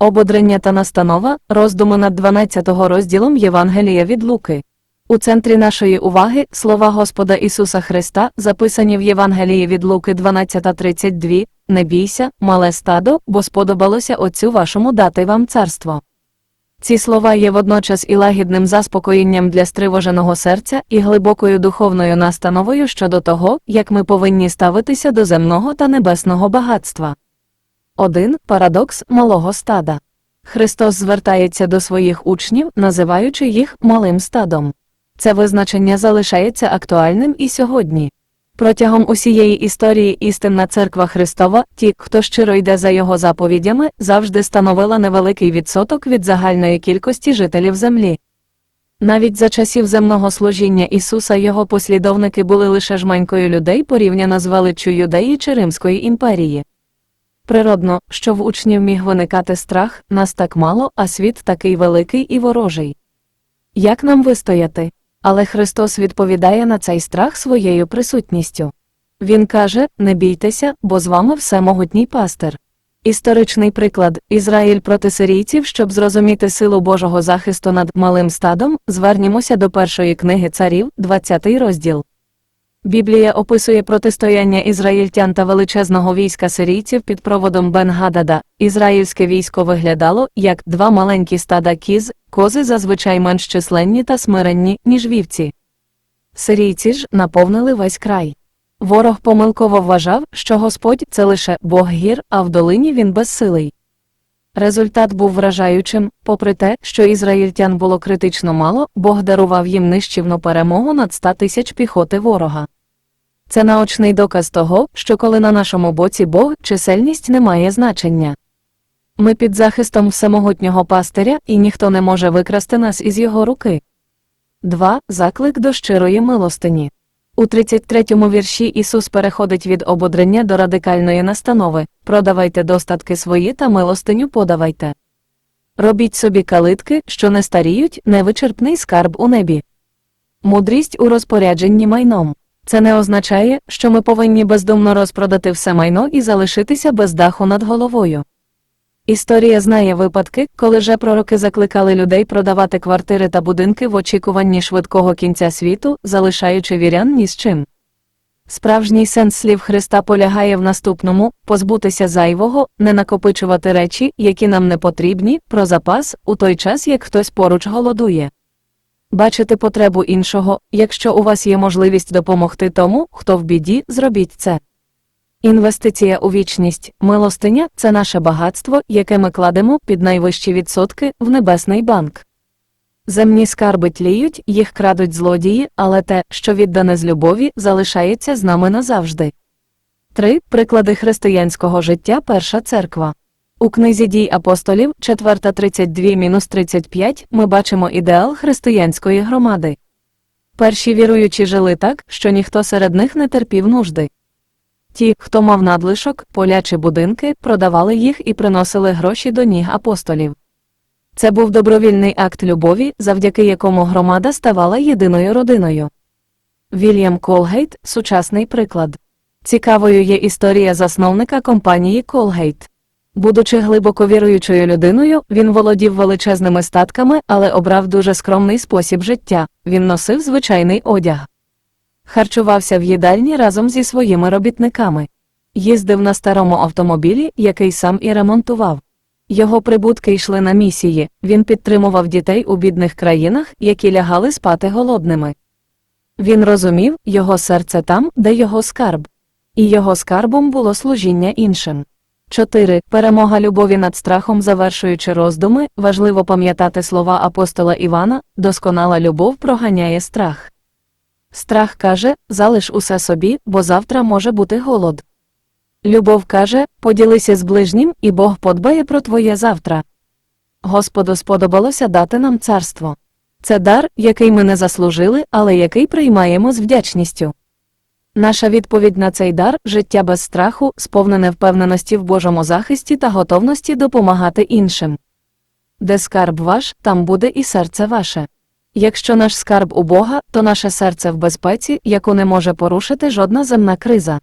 Ободрення та настанова, роздуми над 12 розділом Євангелія від Луки. У центрі нашої уваги слова Господа Ісуса Христа, записані в Євангелії від Луки 12.32 «Не бійся, мале стадо, бо сподобалося Отцю вашому дати вам царство». Ці слова є водночас і лагідним заспокоєнням для стривоженого серця і глибокою духовною настановою щодо того, як ми повинні ставитися до земного та небесного багатства. 1. Парадокс малого стада. Христос звертається до своїх учнів, називаючи їх малим стадом. Це визначення залишається актуальним і сьогодні. Протягом усієї історії істинна церква Христова, ті, хто щиро йде за його заповідями, завжди становила невеликий відсоток від загальної кількості жителів землі. Навіть за часів земного служіння Ісуса його послідовники були лише жменькою людей порівняно з величчю Юдеї чи Римської імперії. Природно, що в учнів міг виникати страх, нас так мало, а світ такий великий і ворожий. Як нам вистояти? Але Христос відповідає на цей страх своєю присутністю. Він каже: Не бійтеся, бо з вами всемогутній пастир. Історичний приклад Ізраїль проти сирійців, щоб зрозуміти силу Божого захисту над малим стадом, звернімося до першої книги царів, 20 розділ. Біблія описує протистояння ізраїльтян та величезного війська сирійців під проводом Бен-Гадада. Ізраїльське військо виглядало як два маленькі стада кіз, кози зазвичай менш численні та смиренні, ніж вівці. Сирійці ж наповнили весь край. Ворог помилково вважав, що Господь це лише Бог гір, а в долині він безсилий. Результат був вражаючим, попри те, що ізраїльтян було критично мало, Бог дарував їм нищівну перемогу над 100 тисяч піхоти ворога. Це наочний доказ того, що коли на нашому боці Бог, чисельність не має значення. Ми під захистом всемогутнього пастиря, і ніхто не може викрасти нас із його руки. 2. Заклик до щирої милостині. У 33-му вірші Ісус переходить від ободрення до радикальної настанови продавайте достатки свої та милостиню подавайте. Робіть собі калитки, що не старіють, невичерпний скарб у небі. Мудрість у розпорядженні майном. Це не означає, що ми повинні бездумно розпродати все майно і залишитися без даху над головою. Історія знає випадки, коли же пророки закликали людей продавати квартири та будинки в очікуванні швидкого кінця світу, залишаючи вірян ні з чим. Справжній сенс слів Христа полягає в наступному позбутися зайвого, не накопичувати речі, які нам не потрібні, про запас, у той час як хтось поруч голодує. Бачити потребу іншого, якщо у вас є можливість допомогти тому, хто в біді, зробіть це. Інвестиція у вічність, милостиня це наше багатство, яке ми кладемо під найвищі відсотки в небесний банк. Земні скарби тліють, їх крадуть злодії, але те, що віддане з любові, залишається з нами назавжди. 3. Приклади християнського життя Перша церква. У книзі дій апостолів 4.32-35 ми бачимо ідеал християнської громади. Перші віруючі жили так, що ніхто серед них не терпів нужди. Ті, хто мав надлишок, поля чи будинки, продавали їх і приносили гроші до ніг апостолів. Це був добровільний акт любові, завдяки якому громада ставала єдиною родиною. Вільям Колгейт сучасний приклад. Цікавою є історія засновника компанії Колгейт. Будучи глибоко віруючою людиною, він володів величезними статками, але обрав дуже скромний спосіб життя він носив звичайний одяг. Харчувався в їдальні разом зі своїми робітниками. Їздив на старому автомобілі, який сам і ремонтував. Його прибутки йшли на місії, він підтримував дітей у бідних країнах, які лягали спати голодними. Він розумів, його серце там, де його скарб. І його скарбом було служіння іншим. 4. Перемога любові над страхом, завершуючи роздуми, важливо пам'ятати слова апостола Івана досконала любов проганяє страх. Страх каже залиш усе собі, бо завтра може бути голод. Любов каже поділися з ближнім, і Бог подбає про твоє завтра. Господу сподобалося дати нам царство. Це дар, який ми не заслужили, але який приймаємо з вдячністю. Наша відповідь на цей дар життя без страху, сповнене впевненості в Божому захисті та готовності допомагати іншим. Де скарб ваш, там буде і серце ваше. Якщо наш скарб у Бога, то наше серце в безпеці, яку не може порушити жодна земна криза.